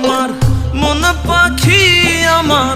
আমার মন পাখি আমার।